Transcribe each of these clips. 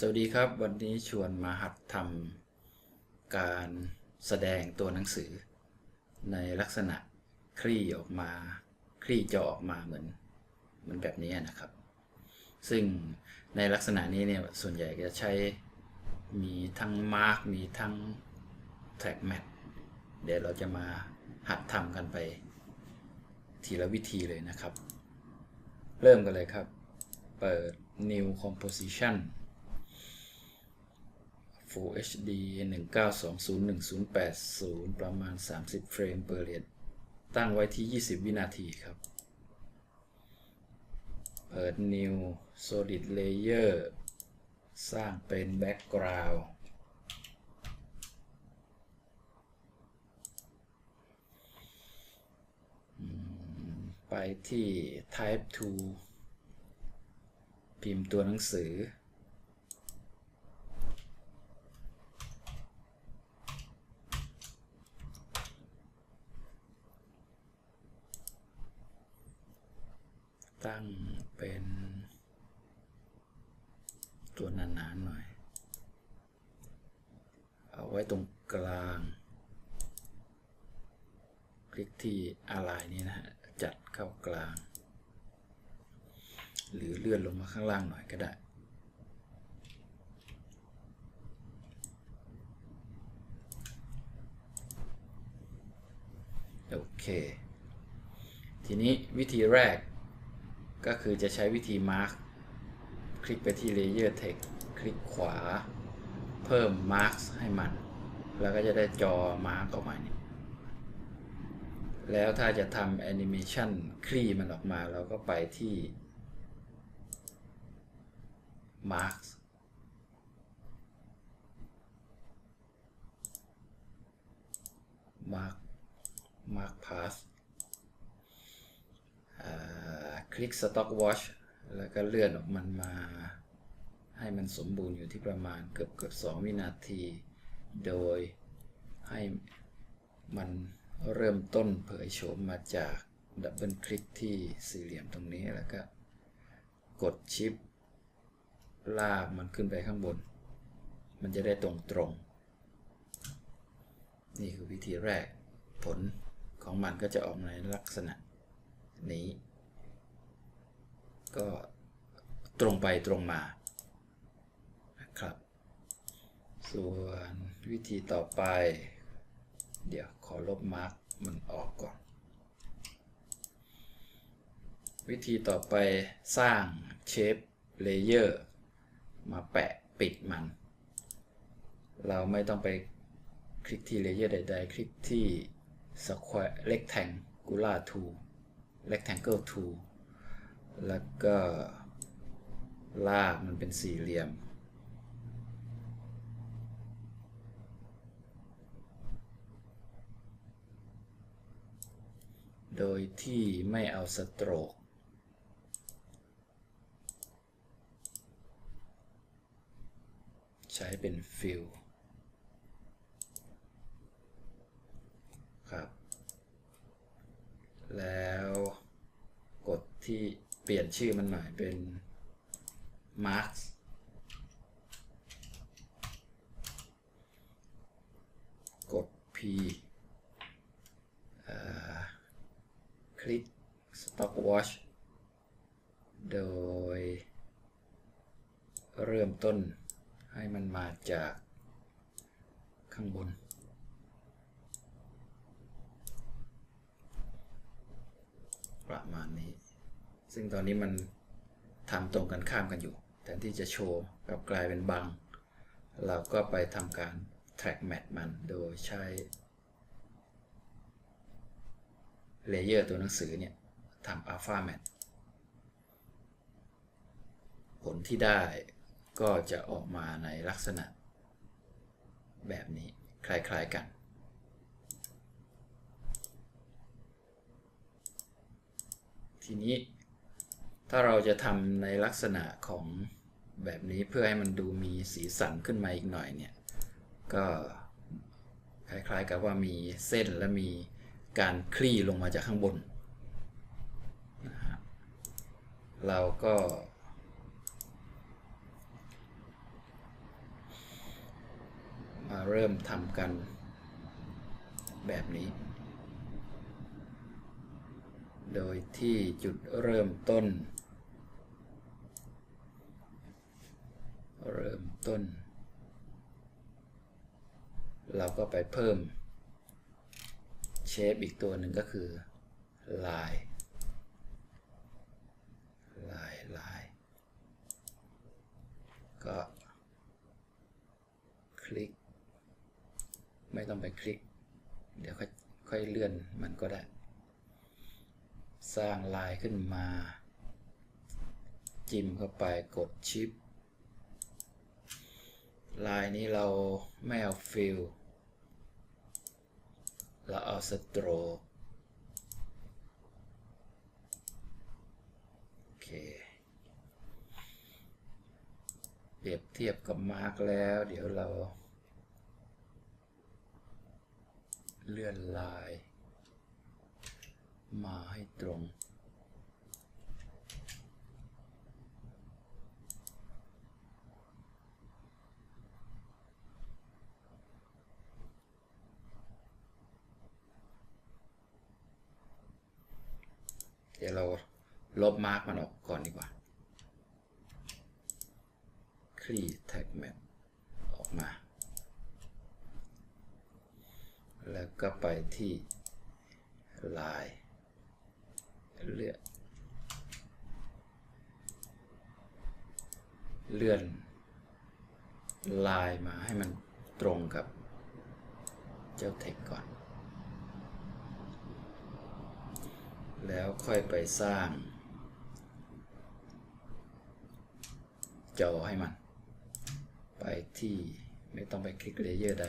สวัสดีครับวันนี้ชวนมาหัดทำการแสดงตัวหนังสือ ในลักษณะคลี่ออกมา คลี่จอออกมาเหมือนเหมือนแบบนี้นะครับ ซึ่งในลักษณะนี้เนี่ยส่วนใหญ่จะใช้มีทั้งมาร์กมีทั้งแท็กแมทเดี๋ยวเราจะมาหัดทำกันไป ทีละวิธีเลยนะครับ เริ่มกันเลยครับ เปิด new composition Full HD 19201080 ประมาณ 30 เฟรม per เรทตั้งไว้ที่ 20 วินาทีครับ เปิด New Solid Layer สร้างเป็น Background ไปที่ Type 2พิมพ์ตัวหนังสือ ตั้งเป็นตัวหนาๆหน่อย เอาไว้ตรงกลาง คลิกที่อะไรนี้นะฮะ จัดเข้ากลาง หรือเลื่อนลงมาข้างล่างหน่อยก็ได้ โอเค ทีนี้วิธีแรก ก็คือจะใช้วิธี Mark คลิกไปที่ Layer Text คลิกขวา เพิ่ม mark ให้มัน แล้วก็จะได้จอ Mark ออกมาเนี่ยแล้วถ้าจะทำแอนิเมชันคลี่มันออกมาเราก็ไปที่ Marks Mark Mark Path อ่า คลิก Stock Watch แล้วก็เลื่อนออกมันมา ให้มันสมบูรณ์อยู่ที่ประมาณเกือบเกือบ2วินาที โดยให้มันเริ่มต้นเผยโฉมมาจากดับเบิลคลิกที่สี่เหลี่ยมตรงนี้แล้วก็กดชิป ลากมันขึ้นไปข้างบน มันจะได้ตรงตรง นี่คือวิธีแรก ผลของมันก็จะออกในลักษณะ นี้ ก็ตรงไปตรงมานะครับ ส่วนวิธีต่อไป เดี๋ยวขอลบมาร์กมันออกก่อน วิธีต่อไปสร้างเชฟเลเยอร์มาแปะปิดมัน เราไม่ต้องไปคลิกที่เลเยอร์ใดๆ คลิกที่ Square Rectangular Tool Rectangle Tool แล้วก็ลากมันเป็นสี่เหลี่ยม โดยที่ไม่เอาสโตรกใช้เป็นฟิลครับ แล้วกดที่เปลี่ยนชื่อมันหน่อยเป็น Mark กด P คลิก Stop Watch โดย เริ่มต้นให้มันมาจากข้างบน ประมาณนี้ ซึ่งตอนนี้มันทำตรงกันข้ามกันอยู่แทนที่จะโชว์กับกลายเป็นบัง เราก็ไปทำการ track match มันโดยใช้เลเยอร์ตัวหนังสือเนี่ยทำ alpha match ผลที่ได้ก็จะออกมาในลักษณะแบบนี้คล้ายๆกัน ทีนี้ ถ้าเราจะทำในลักษณะของแบบนี้เพื่อให้มันดูมีสีสันขึ้นมาอีกหน่อยเนี่ย ก็คล้ายๆกับว่ามีเส้นและมีการคลี่ลงมาจากข้างบนนะฮะเราก็ มาเริ่มทำกันแบบนี้ โดยที่จุดเริ่มต้น เริ่มต้น เราก็ไปเพิ่มเชฟอีกตัวหนึ่งก็คือลายลายลายก็คลิก ไม่ต้องไปคลิก เดี๋ยวค่อยค่อยเลื่อนมันก็ได้ สร้างลายขึ้นมา จิ้มเข้าไปกดชิป ลายนี้เราไม่เอาฟิลเราเอาสโตรกโอเค เปรียบเทียบกับมาร์กแล้ว เดี๋ยวเรา เลื่อนลาย มาให้ตรง เดี๋ยวเราลบมาร์กมันออกก่อนดีกว่าคลีแท็กแมทออกมา แล้วก็ไปที่ลาย เลื่อนเลื่อนลายมาให้มันตรงกับเจ้าเทคก่อน แล้วค่อยไปสร้าง จอให้มัน ไปที่ไม่ต้องไปคลิกเลเยอร์ใด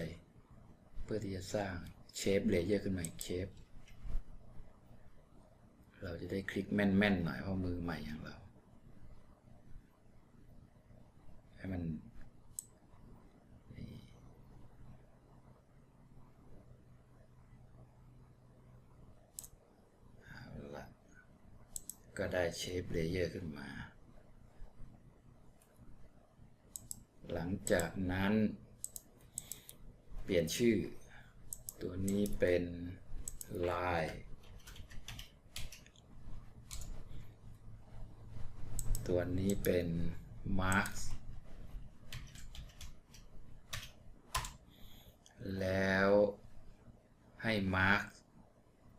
เพื่อที่จะสร้างเชฟเลเยอร์ขึ้นมาอีกเชฟ เราจะได้คลิกแม่นๆหน่อยเพราะมือใหม่อย่างเรา ให้มันอ่าละก็ได้เชฟเลเยอร์ขึ้นมา หลังจากนั้น เปลี่ยนชื่อ ตัวนี้เป็นลาย ตัวนี้เป็น mark แล้วให้ mark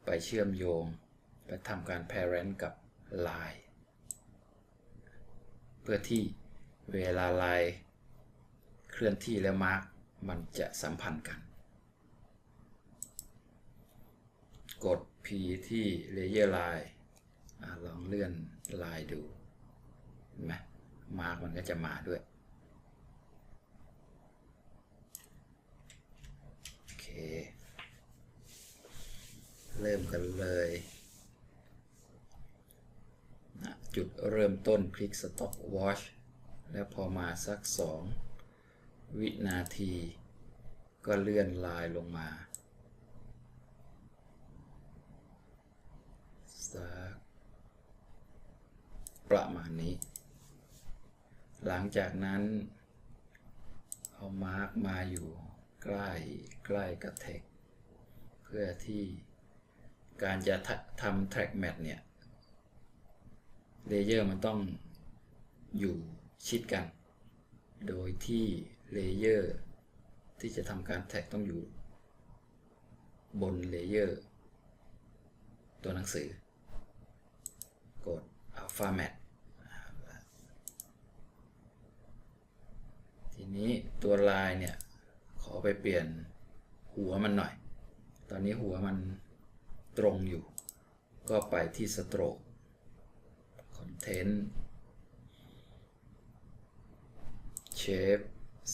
ไปเชื่อมโยงไปทำการ parent กับ line เพื่อที่เวลา line เคลื่อนที่แล้ว mark มันจะสัมพันธ์กัน กด P ที่ layer line อลองเลื่อนลายดู เห็นไหมมาร์กมันก็จะมาด้วยโอเค เริ่มกันเลยนะจุดเริ่มต้นคลิก Stop Watch แล้วพอมาสัก 2 วินาที ก็เลื่อนลายลงมาสักประมาณนี้ หลังจากนั้น เอามาร์กมาอยู่ใกล้ใกล้กับเทคเพื่อที่การจะทำ track match เนี่ยเลเยอร์มันต้องอยู่ชิดกัน โดยที่เลเยอร์ที่จะทำการแท็กต้องอยู่ บนเลเยอร์ตัวหนังสือกด Alpha Mat ทีนี้ตัวลายเนี่ย ขอไปเปลี่ยนหัวมันหน่อย ตอนนี้หัวมันตรงอยู่ ก็ไปที่ Stroke Content Shape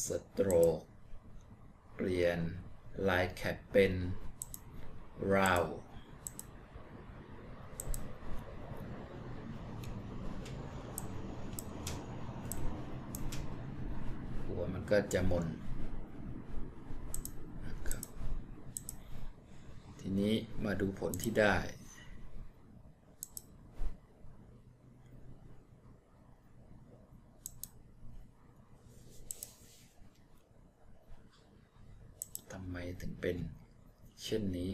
Stroke เปลี่ยน Line Cap เป็น Round หัวมัน ก็จะมน ทีนี้มาดูผลที่ได้ ทำไมถึงเป็นเช่นนี้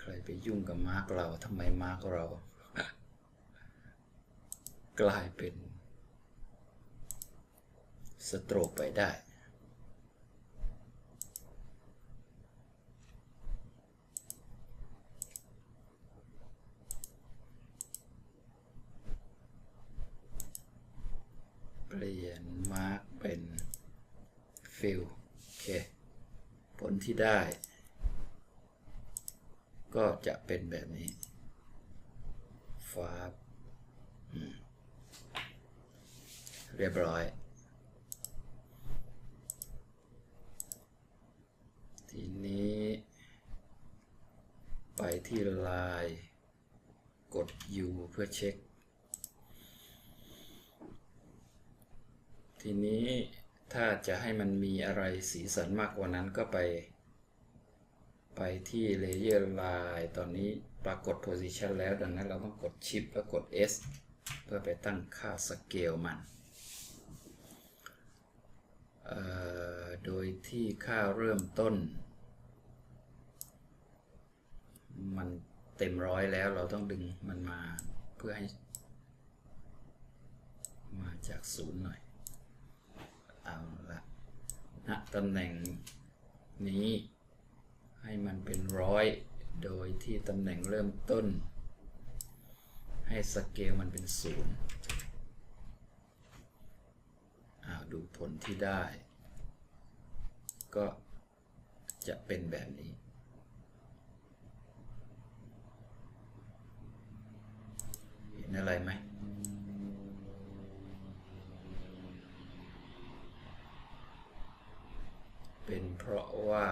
ใครไป ยุ่งกับมาร์กเราทำไมมาร์กเรา กลายเป็นสโตรกไปได้ เปลี่ยนมาร์กเป็นฟิลโอเค ผลที่ได้ จะเป็นแบบนี้ฟ้าเรียบร้อย ทีนี้ ไปที่ลน์กด U เพื่อเช็ค ทีนี้ถ้าจะให้มันมีอะไรสีสันมากกว่านั้นก็ไป ไปที่ Layer Line ตอนนี้ปรากฏ Position แล้ว ดังนั้นเราต้องกด Shift แล้วกด S เพื่อไปตั้งค่า Scale มัน โดยที่ค่าเริ่มต้น มันเต็มร้อยแล้วเราต้องดึงมันมาเพื่อให้ มาจากศูนย์หน่อย เอาละณตำแหน่งนี้ ให้มันเป็นร้อย โดยที่ตำแหน่งเริ่มต้น ให้สเกลมันเป็นศูนย์อ้าวดูผลที่ได้ ก็จะเป็นแบบนี้ เห็นอะไรไหมเป็นเพราะว่า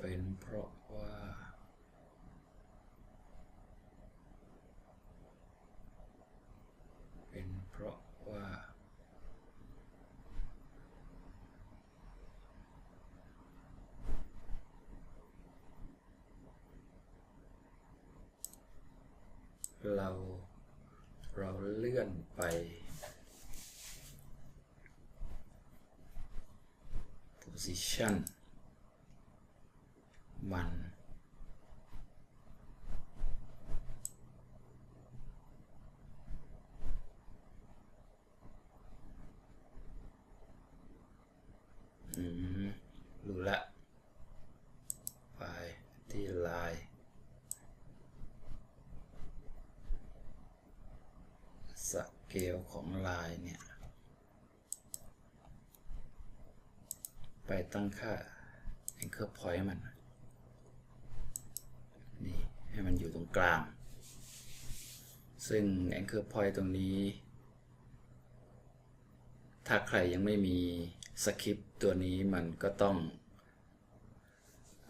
เป็นเพราะว่า เป็นเพราะว่า เราเราเลื่อนไป position มัน อืมรู้ละไปที่ลายสเกลของลายเนี่ย ไปตั้งค่า anchor point มัน ให้มันอยู่ตรงกลาง ซึ่ง anchor point ตรงนี้ ถ้าใครยังไม่มีสคริปต์ตัวนี้มันก็ต้อง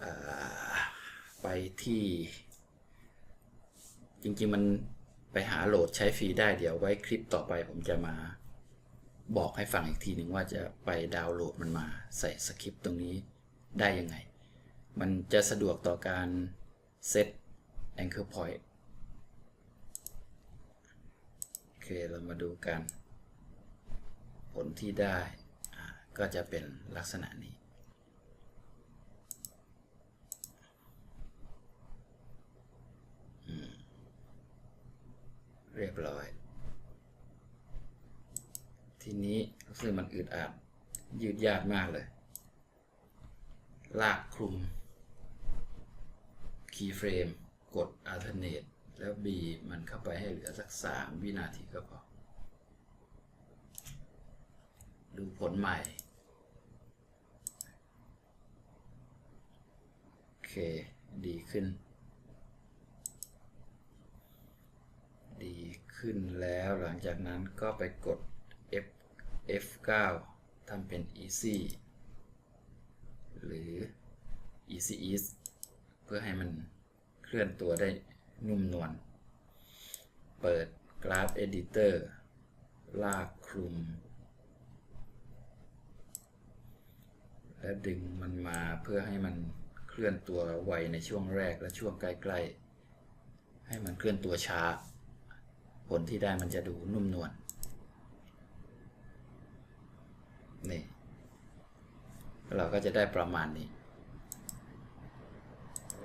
อไปที่ จริงๆมันไปหาโหลดใช้ฟรีได้เดี๋ยวไว้คลิปต่อไปผมจะมาบอกให้ฟังอีกทีหนึ่งว่าจะไปดาวน์โหลดมันมาใส่สคริปต์ตรงนี้ได้ยังไง มันจะสะดวกต่อการเซต anchor point โอเคเรามาดูกัน ผลที่ได้ก็จะเป็นลักษณะนี้ เรียบร้อย ทีนี้รู้สึกมันอึดอัดยืดยาดมากเลย ลากคลุม keyframe กด alternate แล้วบีมันเข้าไปให้เหลือสัก 3 วินาทีก็พอ ดูผลใหม่ โอเค ดีขึ้น ดีขึ้นแล้วหลังจากนั้นก็ไปกด F F9 ทำเป็น easy หรือ easy ease เพื่อให้มัน เคลื่อนตัวได้นุ่มนวล เปิด Graph Editor ลากคลุม แล้วดึงมันมาเพื่อให้มันเคลื่อนตัวไวในช่วงแรกและช่วงใกล้ๆ ให้มันเคลื่อนตัวช้า ผลที่ได้มันจะดูนุ่มนวล นี่ เราก็จะได้ประมาณนี้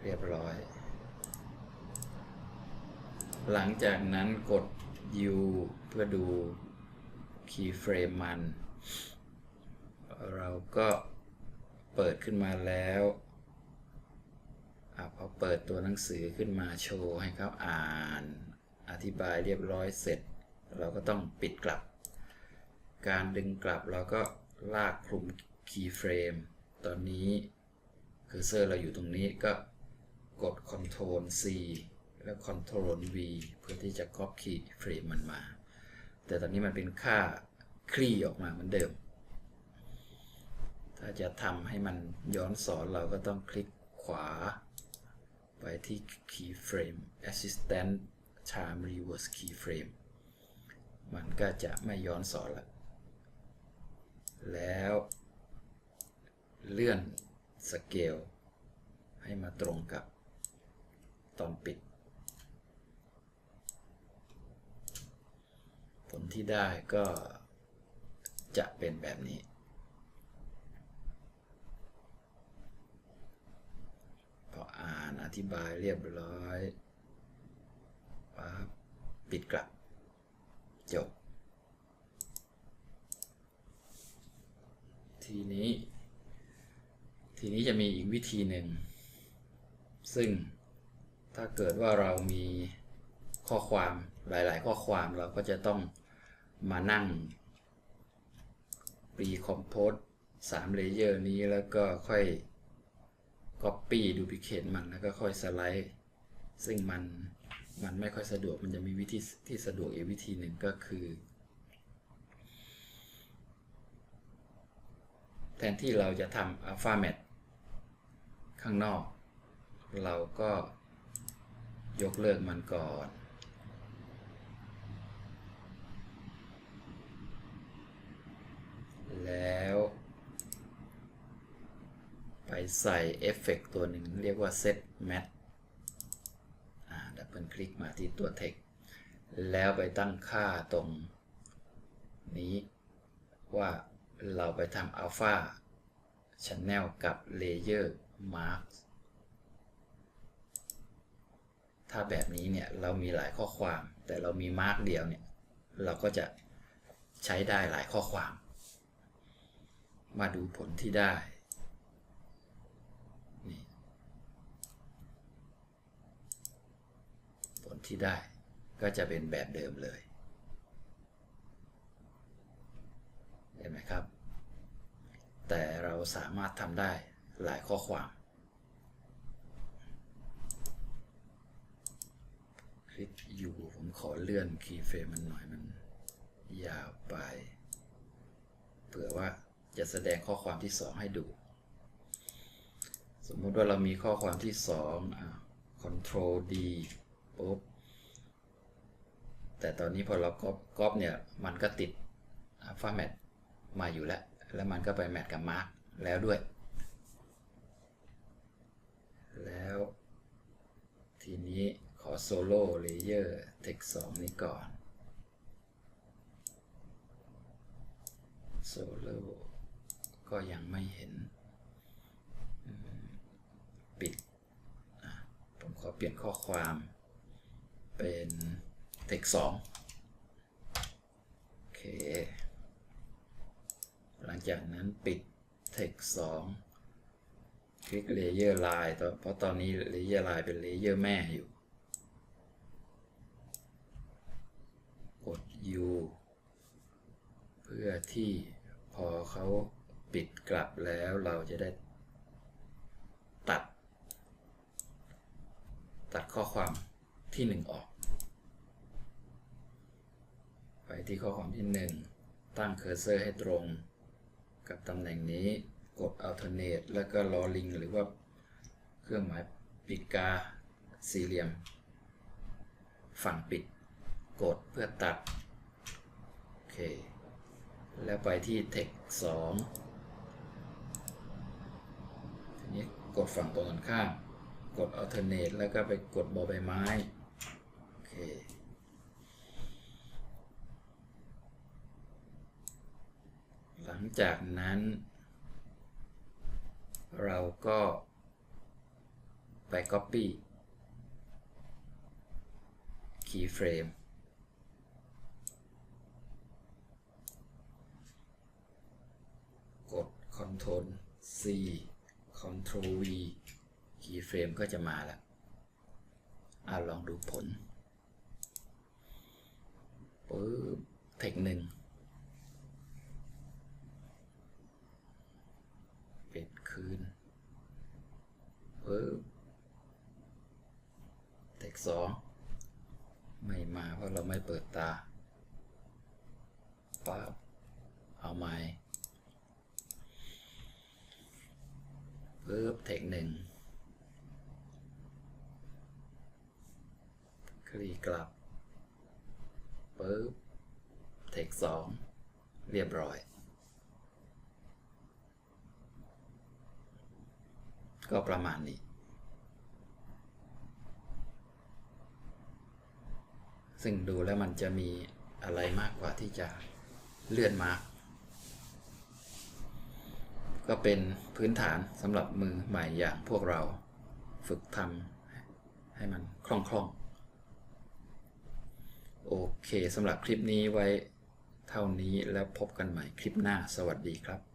เรียบร้อย หลังจากนั้นกด U เพื่อดู keyframe มัน เราก็เปิดขึ้นมาแล้วอพอเปิดตัวหนังสือขึ้นมาโชว์ให้เขาอ่านอธิบายเรียบร้อยเสร็จ เราก็ต้องปิดกลับ การดึงกลับเราก็ลากคลุม keyframe ตอนนี้ เคอร์เซอร์เราอยู่ตรงนี้ก็กด Ctrl C แล้ว Ctrl V เพื่อที่จะ copy frame มันมา แต่ตอนนี้มันเป็นค่าคลี่ออกมาเหมือนเดิม ถ้าจะทำให้มันย้อนสอนเราก็ต้องคลิกขวา ไปที่ keyframe assistant time reverse keyframe มันก็จะไม่ย้อนสอนละแล้วเลื่อนสเกลให้มาตรงกับตอนปิด ลที่ได้ก็จะเป็นแบบนี้ พออ่านอธิบายเรียบร้อยปั๊บปิดกลับ จบ ทีนี้ ทีนี้จะมีอีกวิธีหนึ่ง ซึ่งถ้าเกิดว่าเรามีข้อความหลาย ๆ ข้อความเราก็จะต้อง มานั่ง pre-compose 3 layer นี้แล้วก็ค่อย copy duplicate มันแล้วก็ค่อยสไลด์ ซึ่งมันมันไม่ค่อยสะดวกมันจะมีวิธีที่สะดวกอีกวิธีหนึ่งก็คือ แทนที่เราจะทำ alpha mat ข้างนอก เราก็ยกเลิกมันก่อน แล้ว ไปใส่เอฟเฟกตัวหนึ่งเรียกว่า set mat ดับเบิลคลิกมาที่ตัว text แล้วไปตั้งค่าตรงนี้ว่าเราไปทำ alpha channel กับ layer mark ถ้าแบบนี้เนี่ยเรามีหลายข้อความ แต่เรามีมาร์กเดียวเนี่ย เราก็จะใช้ได้หลายข้อความ มาดูผลที่ได้นี่ผลที่ได้ก็จะเป็นแบบเดิมเลยเห็นไหมครับ แต่เราสามารถทำได้หลายข้อความ คลิกอยู่ผมขอเลื่อนคีย์เฟรมมันหน่อยมันยาวไป เผื่อว่า จะแสดงข้อความที่ 2 ให้ดู สมมุติว่าเรามีข้อความที่2อ Ctrl D ปุ๊บ แต่ตอนนี้พอเราก๊อปก๊อปเนี่ย มันก็ติดฟอร์แมตมาอยู่แล้ว แล้วมันก็ไปแมทกับมาร์กแล้วด้วย แล้ว ทีนี้ขอโซโล่เลเยอร์เทคสองนี้ก่อนโซโล่ ก็ยังไม่เห็น ปิด ผมขอเปลี่ยนข้อความ เป็นเทคสองโอเค หลังจากนั้นปิดเทคสองคลิกเลเยอร์ไลน์เพราะตอนนี้เลเยอร์ไลน์เป็นเลเยอร์แม่อยู่ กด U เพื่อที่พอเขา ปิดกลับแล้วเราจะได้ตัด ตัดข้อความที่ 1 ออก ไปที่ข้อความที่ 1 ตั้งเคอร์เซอร์ให้ตรง กับตำแหน่งนี้กด alternate แล้วก็รอลิงหรือว่าเครื่องหมายปิดกาสี่เหลี่ยม ฝั่งปิด กดเพื่อตัด โอเค แล้วไปที่ text 2 กดฝั่งตรงกันข้ามกด alternate แล้วก็ไปกดบอใบไม้ โอเค หลังจากนั้น เราก็ไป copy keyframe กด Ctrl C Ctrl V keyframe ก็จะมาแล้วอ่าลองดูผลปึ๊บเทคหนึ่งเปิดคืนปึ๊บเทคสองไม่มาเพราะเราไม่เปิดตาปั๊บเอาใหม่ ปึ๊บเทคหนึ่งคลีกลับปึ๊บเทคสองเรียบร้อย ก็ประมาณนี้ ซึ่งดูแล้วมันจะมีอะไรมากกว่าที่จะเลื่อนมาร์ก ก็เป็นพื้นฐานสำหรับมือใหม่อย่างพวกเราฝึกทำให้มันคล่องๆโอเคสำหรับคลิปนี้ไว้เท่านี้แล้วพบกันใหม่คลิปหน้าสวัสดีครับ